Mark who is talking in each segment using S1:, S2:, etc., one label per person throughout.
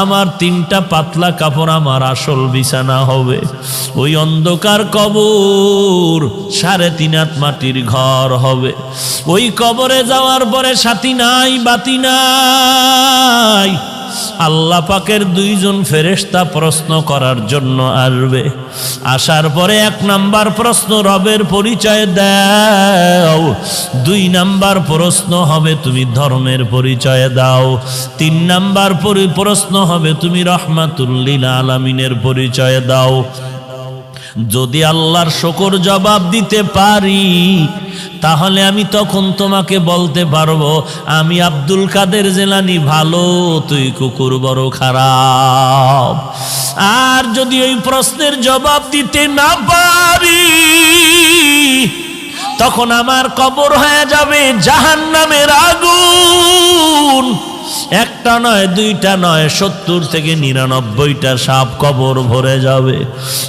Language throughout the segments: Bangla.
S1: আমার তিনটা পাতলা কাপড় আমার আসল বিছানা হবে। ওই অন্ধকার কবর সাড়ে তিন হাত মাটির ঘর হবে। ওই কবরে যাওয়ার পরে সাথী নাই, বাতি নাই। আল্লাহ পাকের দুইজন ফেরেস্তা প্রশ্ন করার জন্য আসবে। আসার পরে এক নাম্বার প্রশ্ন, রবের পরিচয় দাও। দুই নাম্বার প্রশ্ন হবে, তুমি ধর্মের পরিচয় দাও। তিন নাম্বার পরি- প্রশ্ন হবে, তুমি রহমাতুল্লিল আলামিনের পরিচয় দাও। যদি আল্লাহর শকর জবাব দিতে পারি, তাহলে আমি তখন তোমাকে বলতে পারব, আমি আব্দুল কাদের জেলানি ভালো, তুই কুকুর বড় খারাপ। আর যদি ওই প্রশ্নের জবাব দিতে না পারি, তখন আমার কবর হয়ে যাবে জাহান নামের আগুন। একটা নয়, দুইটা নয়, সত্তর থেকে নিরানব্বইটা সাপ কবর ভরে যাবে।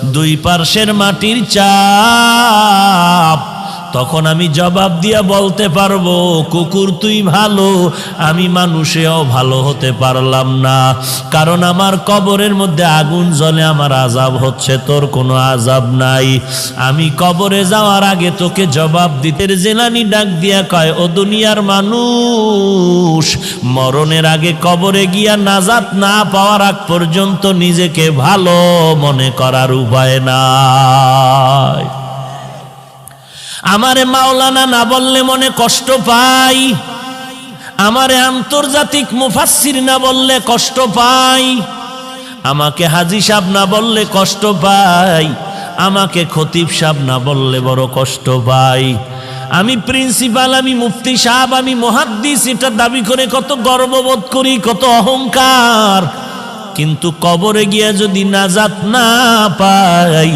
S1: দুই পার্শ্বের মাটির চাপ তখন আমি জবাব দিয়া বলতে পারব, কুকুর, তুই ভালো, আমি মানুষেও ভালো হতে পারলাম না। কারণ আমার কবরের মধ্যে আগুন জ্বলে আমার আজাব হচ্ছে, তোর কোনো আজাব নাই। আমি কবরে যাওয়ার আগে তোকে জবাব দিতে জেলানি ডাক দিয়া কয়, ও দুনিয়ার মানুষ, মরণের আগে কবরে গিয়া নাজাত না পাওয়ার আগ পর্যন্ত নিজেকে ভালো মনে করার উপায় নাই। আমারে মাওলানা না বললে মনে কষ্ট পাই। আমারে আন্তর্জাতিক মুফাসসির না বললে কষ্ট পাই। আমাকে হাজি সাহেব না বললে কষ্ট পাই। আমাকে খতিব সাহেব না বললে বড় কষ্ট পাই। আমি প্রিন্সিপাল, আমি মুফতি সাহেব, আমি মহাদ্দিস, এটা দাবি করে কত গর্ববোধ করি, কত অহংকার। কিন্তু কবরে গিয়া যদি নাজাত না পাই,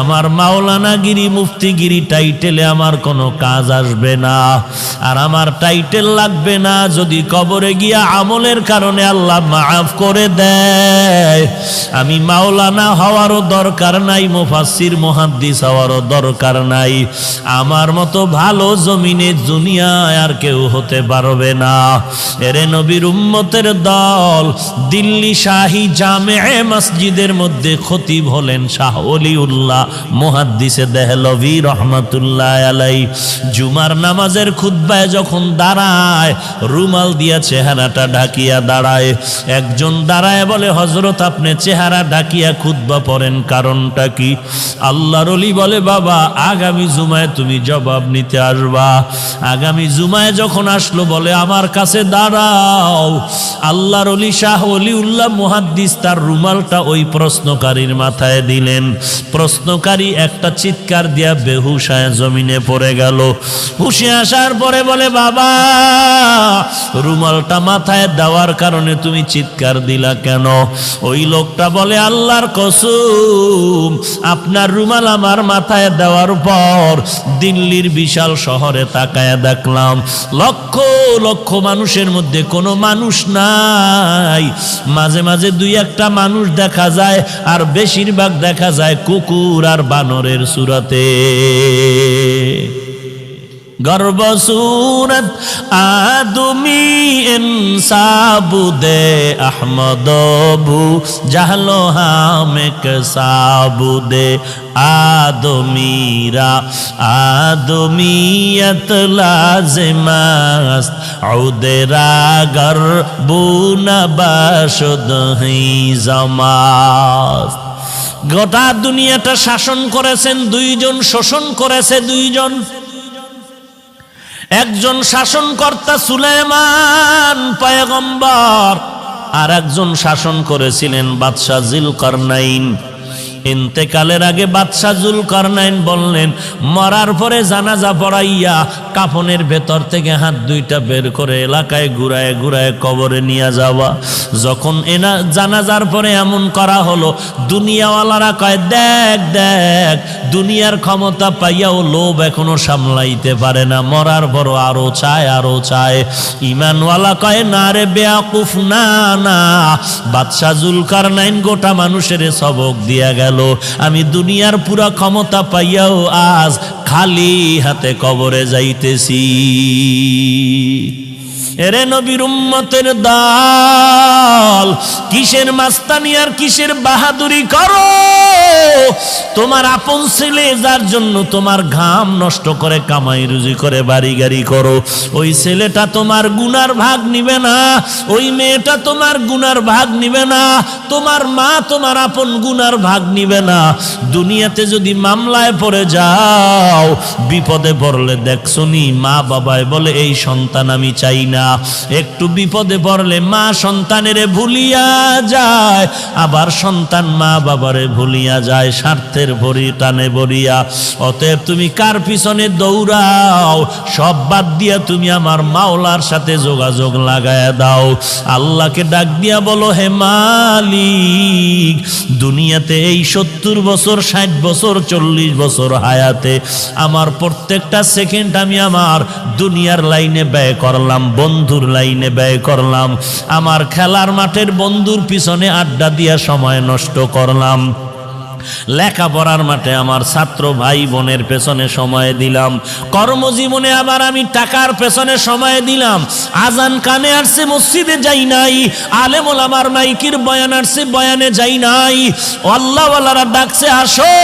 S1: আমার মাওলানাগিরি মুফতিগিরি টাইটেলে আমার কোনো কাজ আসবে না। আর আমার টাইটেল লাগবে না যদি কবরে গিয়া আমলের কারণে আল্লাহ মাফ করে দেয়। আমি মাওলানা হওয়ারও দরকার নাই, মুফাসসির, মুহাদ্দিস হওয়ারও দরকার নাই। আমার মতো ভালো জমিনে দুনিয়ায় আর কেউ হতে পারবে না। এরে নবীর উম্মতের দল, দিল্লি শাহী জামে মসজিদের মধ্যে খতিব হলেন শাহ অলিউল্লাহ মুহাদ্দিসে দেহলভি রহমাতুল্লাহ আলাই জুমার নামাজের খুদ্বায় যখন দাঁড়ায়, রুমাল দিয়া চেহারাটা ঢাকিয়া দাঁড়ায়। একজন দাঁড়ায় বলে হজরত আপনি চেহারা ঢাকিয়া খুদ্া পড়েন কারণটা কি? আল্লাহর অলি বলে, বাবা, আগামী জুমায় তুমি জবাব নিতে আসবা। আগামী জুমায় যখন আসলো বলে, আমার কাছে দাঁড়াও। আল্লাহর অলি শাহ অলিউল্লাহ মুহাদ্দিস তার রুমালটা ওই প্রশ্নকারীর মাথায় দিলেন। প্রশ্নকারী একটা চিৎকার দিয়া বেহুশায় জমিনে পড়ে গেল। হুশে আসার পরে বলে, বাবা, রুমালটা মাথায় দেওয়ার কারণে তুমি চিৎকার দিলা কেন? ওই লোকটা বলে, আল্লাহর কসুম, আপনার রুমাল আমার মাথায় দেওয়ার পর দিল্লির বিশাল শহরে তাকায় দেখলাম। লক্ষ লক্ষ মানুষের মধ্যে কোনো মানুষ নাই। মাঝে মাঝে দুই একটা মানুষ দেখা যায় আর বেশিরভাগ দেখা যায় কুকুর আর বানরের সুরাতে। গর্ব সুরত আদমি ইনসাবুদে আহমদবু জাহলো হামেক সাবুদে আদমিরা আদমিয়ত লাজিমাস্ত ঔদেরা গর্বুনা বাসুদ হি জমাস্ত। গোটা দুনিয়াটা শাসন করেছেন, দুইজন শোষণ করেছে দুইজন। একজন শাসনকর্তা সুলেমান পায়গম্বর আর একজন শাসন করেছিলেন বাদশাহ জিল করনাইন ইন্তেকালের আগে বাদশাহ জুল করনাইন বললেন, মরার পরে জানাজা পড়াইয়া কাফনের ভেতর থেকে হাত দুইটা বের করে এলাকায় ঘুরায় ঘুরায় কবরে নিয়ে যাওয়া। যখন এনা জানাজার পরে এমন করা হলো, দুনিয়াওয়ালারা কয়, দেখ দেখ, দুনিয়ার ক্ষমতা পাইয়াও লোভ এখনও সামলাইতে পারে না। মরার পরও আরও চায় আরও চায়। ইমানওয়ালা কয়, না রে বেয়াকুফ, না না। বাদশাহ জুলকার নাইন গোটা মানুষের সবক দিয়া গেল। আমি দুনিয়ার পুরা ক্ষমতা পাইয়াও আজ খালি হাতে কবরে যাইতেছি। এরে নবীর উম্মতের দল, কিসের মাস্তানি আর কিসের বাহাদুরি করো? তোমার আপন ছেলে, যার জন্য তোমার ঘাম নষ্ট করে, কামাই রুজি করে, বাড়ি গাড়ি করো, ওই ছেলেটা তোমার গুনার ভাগ নিবে না, ওই মেয়েটা তোমার গুনার ভাগ নিবে না, তোমার মা তোমার আপন গুনার ভাগ নিবে না। দুনিয়াতে যদি মামলায় পড়ে যাও, বিপদে পড়লে দেখছ মা বাবায় বলে, এই সন্তান আমি চাই না। একটু বিপদে পড়লে মা সন্তানেরে ভুলিয়া যায়, আবার সন্তান মা বাবারে ভুলিয়া যায়, স্বার্থের ভরি টানে ভরিয়া। অতএব তুমি কার পিছনে দৌড়াও? সব বাদ দিয়া তুমি আমার মাওলার সাথে যোগাযোগ লাগায় দাও। আল্লাহকে ডাক দিয়া বলো, হে মালিক, দুনিয়াতে এই সত্তর বছর, ষাট বছর, চল্লিশ বছর হায়াতে আমার প্রত্যেকটা সেকেন্ড আমি আমার দুনিয়ার লাইনে ব্যয় করলাম। বন্ধুর লাইনে ব্যয় করলাম। আমার খেলার মাঠের বন্ধুর পিছনে আড্ডা দিয়া সময় নষ্ট করলাম। লেখাপড়ার মাঠে আমার ছাত্র ভাই বোনের পেছনে সময় দিলাম। কর্মজীবনে আবার আমি টাকার পেছনে সময় দিলাম। আজান কানে আসছে, মসজিদে যাই নাই। আলেমল আমার মাইকির বয়ান আসছে, বয়ানে যাই নাই। আল্লাহওয়ালারা ডাকছে, আসো।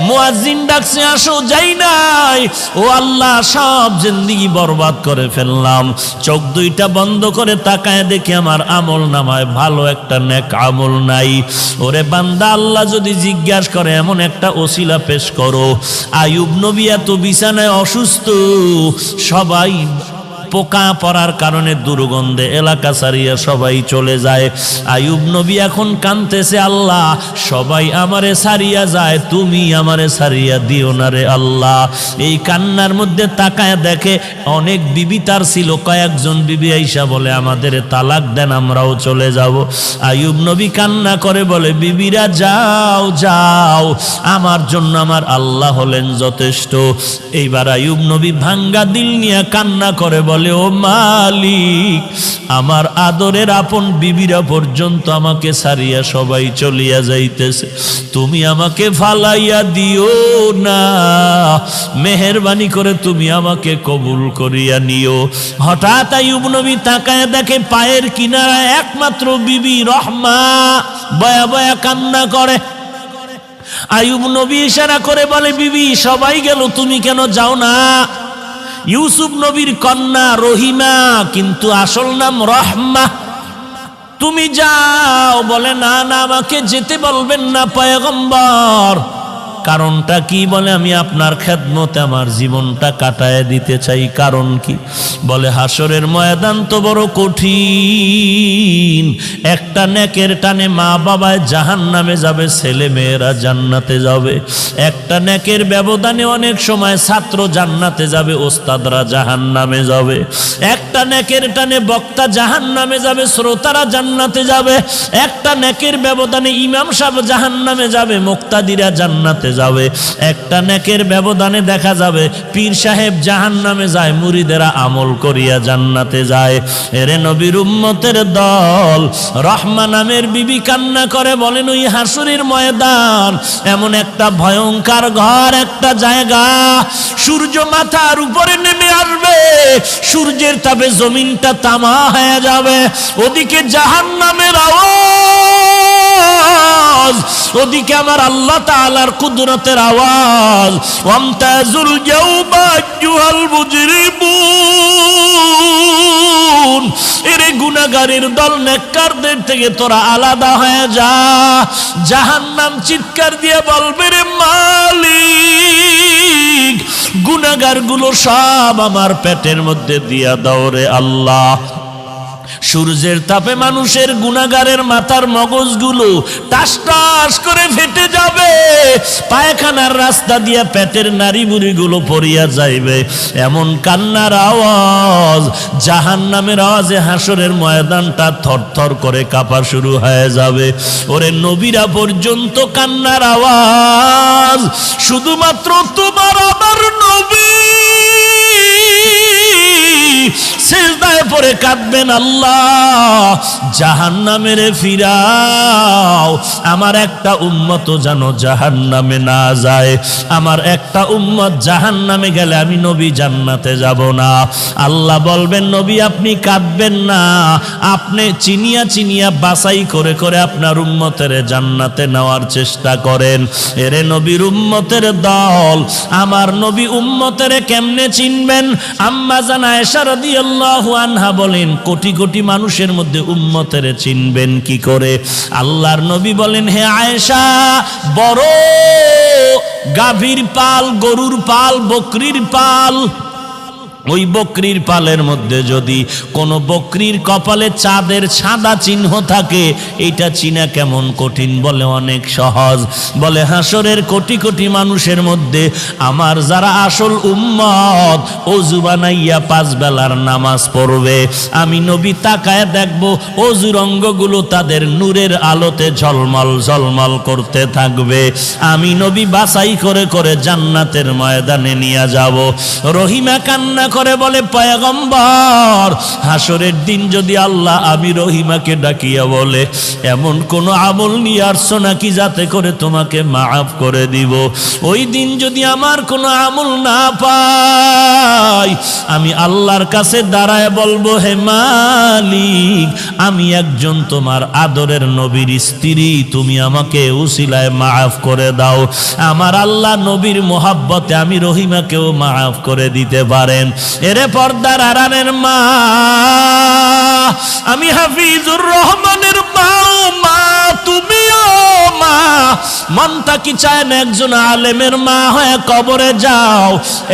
S1: মুয়াজ্জিন ডাকছে, আসো, যাই নাই। ও আল্লাহ, সব জিন্দিগি বরবাদ করে ফেললাম। চোখ দুইটা বন্ধ করে তাকায় দেখি আমার আমল নামায় ভালো একটা নেক আমল নাই। ওরে বান্দা, আল্লাহ যদি জিজ্ঞাসা করে এমন একটা ওসিলা পেশ করো। আয়ুব নবী এত বিছানায় অসুস্থ। সবাই পোকা পড়ার কারণে দুর্গন্ধে এলাকা সারিয়া সবাই চলে যায়। আয়ুব নবী এখন কানতেছে, আল্লাহ, সবাই আমারে সারিয়া যায়, তুমি আমারে সারিয়া দিও না রে আল্লাহ। এই কান্নার মধ্যে তাকায় দেখে অনেক বিবি তার ছিল, কয়েকজন বিবি আইসা বলে, আমাদের তালাক দেন, আমরাও চলে যাব। আয়ুব নবী কান্না করে বলে, বিবিরা, যাও যাও, আমার জন্য আমার আল্লাহ হলেন যথেষ্ট। এইবার আয়ুব নবী ভাঙ্গা দিল নিয়ে কান্না করে বলে ও মালিক, আমার আদরের আপন বিবিরা পর্যন্ত আমাকে সারিয়া সবাই চলিয়া যাইতেছে। তুমি আমাকে ফালাইয়া দিও না। মেহরবানি করে তুমি আমাকে কবুল করিয়া নিও। হঠাৎ আয়ুব নবী তাকায় দেখে পায়ের কিনারায় একমাত্র বিবি রহমা বয়া বয়া কান্না করে। আয়ুব নবী ইশারা করে বলে, বিবি, সবাই গেল, তুমি কেন যাও না? ইউসুফ নবীর কন্যা রহিমা, কিন্তু আসল নাম রহমা। তুমি যাও, বলে, না না, আমাকে যেতে বলবেন না, পয়গম্বর। কারণটা কি বলে? আমি আপনার খেদমতে আমার জীবনটা কাটায় দিতে চাই। কারণ কি? বলে, হাসরের ময়দান তো বড় কঠিন। একটা নেকের টানে মা বাবায় জাহান নামে যাবে, ছেলে মেয়েরা জান্নাতে যাবে। একটা নেকের ব্যবধানে অনেক সময় ছাত্র জান্নাতে যাবে, ওস্তাদরা জাহান নামে যাবে। একটা নেকের টানে বক্তা জাহান নামে যাবে, শ্রোতারা জান্নাতে যাবে। একটা নেকের ব্যবধানে ইমাম সাহেব জাহান নামে যাবে, মুক্তাদিরা জান্নাতে যাবে। একটা নেকের ব্যবধানে দেখা যাবে, পীর সাহেব জাহান নামে যায়, মুরিদেরা আমল করিয়া জান্নাতে যায়। এরে নবীর উম্মতের দল, রহমা নামের বিবি কান্না করে বলেন, ওই হাসুরির ময়দান, এমন একটা ভয়ঙ্কর ঘর, একটা জায়গা, সূর্য মাথার উপরে নেমে আসবে, সূর্যের তাপে জমিনটা তামা হয়ে যাবে, ওদিকে জাহান নামের আওয়াজ ওদিকে আমার আল্লাহ তাআলার কুদরতের আওয়াজ। ওয়ামতাজুল জাওবা আইয়ুহাল মুজরিমুন। এরে গুনাহগারের দল, নেককারদের থেকে তোরা আলাদা হয়ে যা। জাহান্নাম চিৎকার দিয়ে বলবে, রে মালিক গুনাহগারগুলো সব আমার পেটের মধ্যে দিয়া দাও রে আল্লাহ। সূর্যের তাপে মানুষের গুণাগারের মাথার মগজগুলো টাস টাস করে ফেটে যাবে। পায়খানার রাস্তা দিয়া পেটের নারী বুড়িগুলো পড়িয়া যাইবে। এমন কান্নার আওয়াজ জাহান নামের আওয়াজে হাসরের ময়দানটা থরথর করে কাঁপা শুরু হয়ে যাবে। ওরে নবীরা পর্যন্ত কান্নার আওয়াজ, শুধুমাত্র তোমার আমার নবী। সেজদায় পরে কাঁদবেন আল্লাহ। জাহান্নামের ফিরাও। আমার একটা উম্মত যেন জাহান্নামে না যায়। আমার একটা উম্মত জাহান্নামে গেলে আমি নবী জান্নাতে যাব না। আল্লাহ বলবেন, নবী, আপনি কাঁদবেন না। আপনি চিনিয়া চিনিয়া বাছাই করে করে আপনার উম্মতের জান্নাতে নেওয়ার চেষ্টা করেন। এরে নবীর উম্মতের দল, আমার নবী উম্মতের কেমনে চিনবেন? আম্মা জানা এসা রাদিয়াল্লাহু আনহা বলেন, কোটি কোটি মানুষের মধ্যে উম্মতের চিনবেন, কি করে? আল্লাহর নবী বলেন, হে আয়েশা, বড় গাভীর পাল, গরুর পাল, বকরির পাল ওই বকরির পালের মধ্যে যদি কোনো বকরির কপালে চাঁদের সাদা চিহ্ন থাকে, এইটা চিনা কেমন কঠিন বলে অনেক সহজ। বলে হাসরের কোটি কোটি মানুষের মধ্যে আমার যারা আসল উম্মত অজু বানাইয়া পাঁচ বেলার নামাজ পড়বে। আমি নবী তাকায় দেখব, অজুর অঙ্গগুলো তাদের নূরের আলোতে ঝলমল ঝলমল করতে থাকবে। আমি নবী বাছাই করে করে জান্নাতের ময়দানে নিয়ে যাব। রহিমা কান্না করে বলে, পয়গম্বর, হাসরের দিন যদি আল্লাহ আমি রহিমাকে ডাকিয়া বলে, এমন কোনো আমল নিয়ে আসছো নাকি যাতে করে তোমাকে মাফ করে দিব? ওই দিন যদি আমার কোনো আমল না পাই আমি আল্লাহর কাছে দাঁড়ায় বলব, হে মালিক, আমি একজন তোমার আদরের নবীর স্ত্রী, তুমি আমাকে উসিলায় মাফ করে দাও। আমার আল্লাহ নবীর মোহাব্বতে আমি রহিমাকেও মাফ করে দিতে পারেন। এরে পর্দার আরানের মা, আমি হাফিজুর রহমানের মা ও মা, তুমিও মা। মনটা কি চায় না একজন আলেমের মা হয়ে কবরে যাও?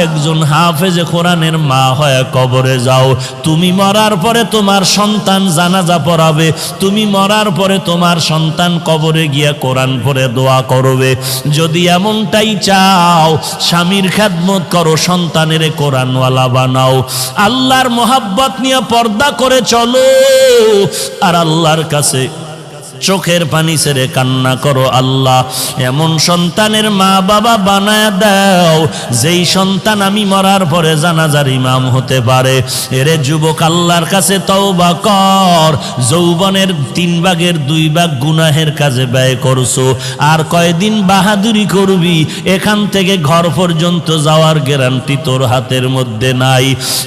S1: একজন হাফেজে কোরআনের মা হয়ে কবরে যাও। তুমি মরার পরে তোমার সন্তান জানাজা পড়াবে। তুমি মরার পরে তোমার সন্তান কবরে গিয়া কোরআন পরে দোয়া করবে। যদি এমনটাই চাও, স্বামীর খেদমত করো, সন্তানের কোরআনওয়ালা বানাও। আল্লাহর মোহাব্বত নিয়ে পর্দা করে চলো। আর আল্লাহর কাছে চোখের পানি ছেড়ে কান্না করো আল্লাহ। এমন সন্তানের মা বাবা বানায় দাও, যেই সন্তান আমি মরার পরে জানাজার ইমাম হতে পারে। এরে যুবক, আল্লাহর কাছে তওবা কর। যৌবনের তিন ভাগের দুই ভাগ গুনাহের কাজে ব্যয় করছ। আর কয়দিন বাহাদুরি করবি? এখান থেকে ঘর পর্যন্ত যাওয়ার গ্যারান্টি তোর হাতের মধ্যে নাই।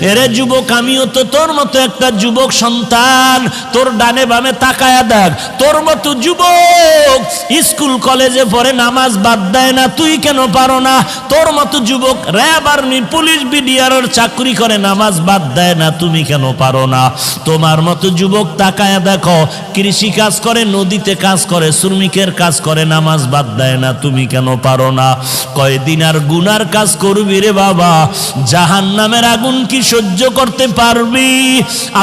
S1: এরে যুবক, আমিও তো তোর মতো একটা যুবক সন্তান। তোর ডানে বামে তাকায়া দেখ, তোর মতো যুবক, স্কুল, কলেজে পড়ে নামাজ বাদ দেয় না, তুই কেন পারো না? তোর মতো যুবক, র্যাব, আর্মি, পুলিশ, বিডিআর চাকরি করে নামাজ বাদ দেয় না, তুমি কেন পারো না? তোমার মতো যুবক তাকায়া দেখো, কৃষি কাজ করে, নদীতে কাজ করে, শ্রমিকের কাজ করে, নামাজ বাদ দেয় না, তুমি কেন পারো না? কয়দিন আর গুনার কাজ করবি রে বাবা? জাহান নামের আগুন কি সহ্য করতে পারবি?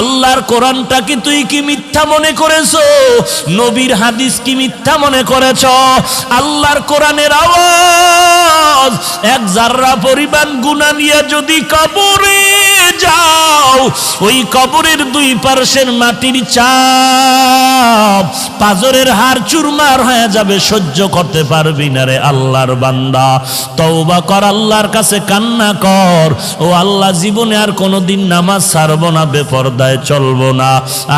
S1: আল্লাহর কোরআনটা কি তুই কি মিথ্যা মনে করেছ? নবীর হাদিস কি মিথ্যা মনে করেছ? আল্লাহর কোরআনের আওয়াজ। এক জাররা পরিমাণ গুণা নিয়ে যদি কবরে যাও, ওই কবরের দুই পার্শ্বের মাটির চাপ পাজরের হার চুরমার হয়ে যাবে, সহ্য করতে পারবি না রে আল্লাহর বান্দা। তওবা কর, আল্লাহর কাছে কান্না কর। ও আল্লাহ, জীবনে আর কোনোদিন নামাজ ছাড়বো না, বেপরদায় চলবো না।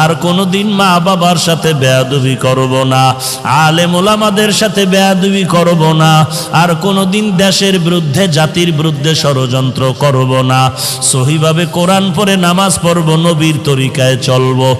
S1: আর কোনোদিন মা বাবার সাথে বেয়াদবি করব না আলে মোলামাদের সাথে বেয়াদুবি করব না, আর কোনো দিন দেশের বিরুদ্ধে, জাতির বিরুদ্ধে ষড়যন্ত্র করব না। সহিভাবে কোরআন পরে নামাজ পড়ব, নবীর তরিকায় চলবো।